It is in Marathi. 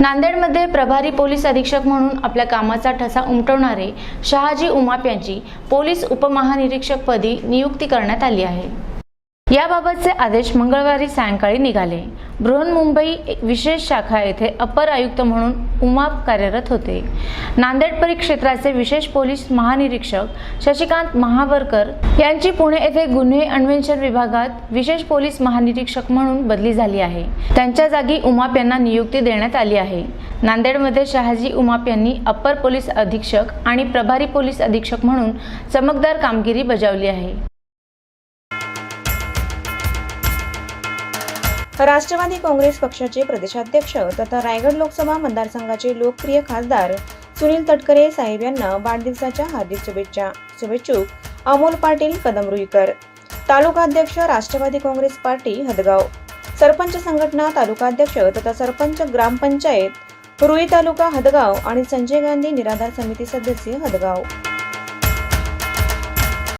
नांदेडमध्ये प्रभारी पोलीस अधीक्षक म्हणून आपल्या कामाचा ठसा उमटवणारे शहाजी उमाप यांची पोलीस उपमहानिरीक्षकपदी नियुक्ती करण्यात आली आहे. याबाबतचे आदेश मंगळवारी सायंकाळी निघाले. बृहन्मुंबई विशेष शाखा येथे अपर आयुक्त म्हणून उमाप कार्यरत होते. नांदेड परिक्षेत्राचे विशेष पोलीस महानिरीक्षक शशिकांत महावरकर यांची पुणे येथे गुन्हे अन्वेषण विभागात विशेष पोलीस महानिरीक्षक म्हणून बदली झाली आहे. त्यांच्या जागी उमाप यांना नियुक्ती देण्यात आली आहे. नांदेडमध्ये शहाजी उमाप यांनी अप्पर पोलीस अधीक्षक आणि प्रभारी पोलीस अधीक्षक म्हणून चमकदार कामगिरी बजावली आहे. राष्ट्रवादी काँग्रेस पक्षाचे प्रदेशाध्यक्ष तथा रायगड लोकसभा मतदारसंघाचे लोकप्रिय खासदार सुनील तटकरे साहेब यांना वाढदिवसाच्या हार्दिक शुभेच्छा शुभेच्छुक अमोल पाटील कदमरुईकर तालुकाध्यक्ष राष्ट्रवादी काँग्रेस पार्टी हदगाव. सरपंच संघटना तालुकाध्यक्ष तथा सरपंच ग्रामपंचायत रुई तालुका हदगाव आणि संजय गांधी निराधार समिती सदस्य हदगाव.